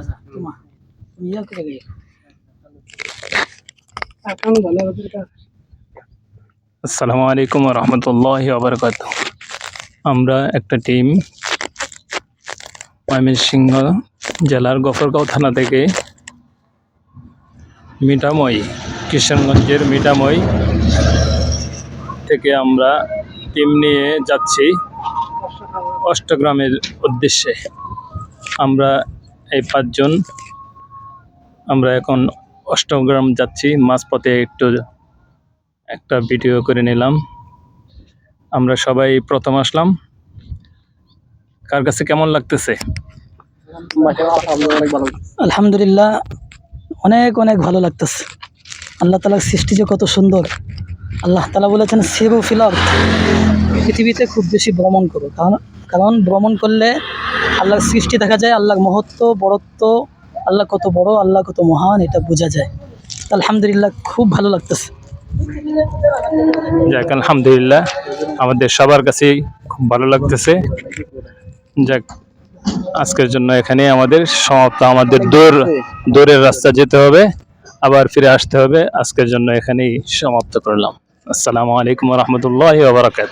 Sasa, tuma. Tumia করে গিয়ে এখন ভালো হবে আসসালামু আলাইকুম রহমতুল্লাহ আবরকাত আমরা একটা টিম ময়মনসিংহ জেলার গফরগাঁও থানা থেকে মিঠামই কিশনগঞ্জের মিঠামই থেকে আমরা টিম নিয়ে যাচ্ছি অষ্টগ্রামের উদ্দেশ্যে। আমরা এই পাঁচজন। আমরা এখন অষ্টগ্রাম যাচ্ছি। মাঝপথে একটু একটা ভিডিও করে নিলাম। আমরা সবাই প্রথম আসলাম। কার কাছে কেমন লাগতেছে? আলহামদুলিল্লাহ, অনেক অনেক ভালো লাগতেছে। আল্লাহ তালার সৃষ্টি যে কত সুন্দর। আল্লাহ তালা বলেছেন, সেবু ফিলার পৃথিবীতে খুব বেশি ভ্রমণ করো। কারণ কারণ ভ্রমণ করলে আল্লাহর সৃষ্টি দেখা যায়, আল্লাহর মহত্ব, বড়ত্ব, আল্লাহ কত বড়, আল্লাহ কত মহান, এটা বোঝা যায়। আলহামদুলিল্লাহ খুব ভালো লাগতেছে। যাক, আলহামদুলিল্লাহ, আমাদের সবার কাছেই খুব ভালো লাগতেছে। যাক, আজকের জন্য এখানে আমাদের সমাপ্ত। আমাদের দূর, দূরের রাস্তা যেতে হবে, আবার ফিরে আসতে হবে। আজকের জন্য এখানেই সমাপ্ত করলাম। আসসালামু আলাইকুম রহমতুল্লাহ বারাকাত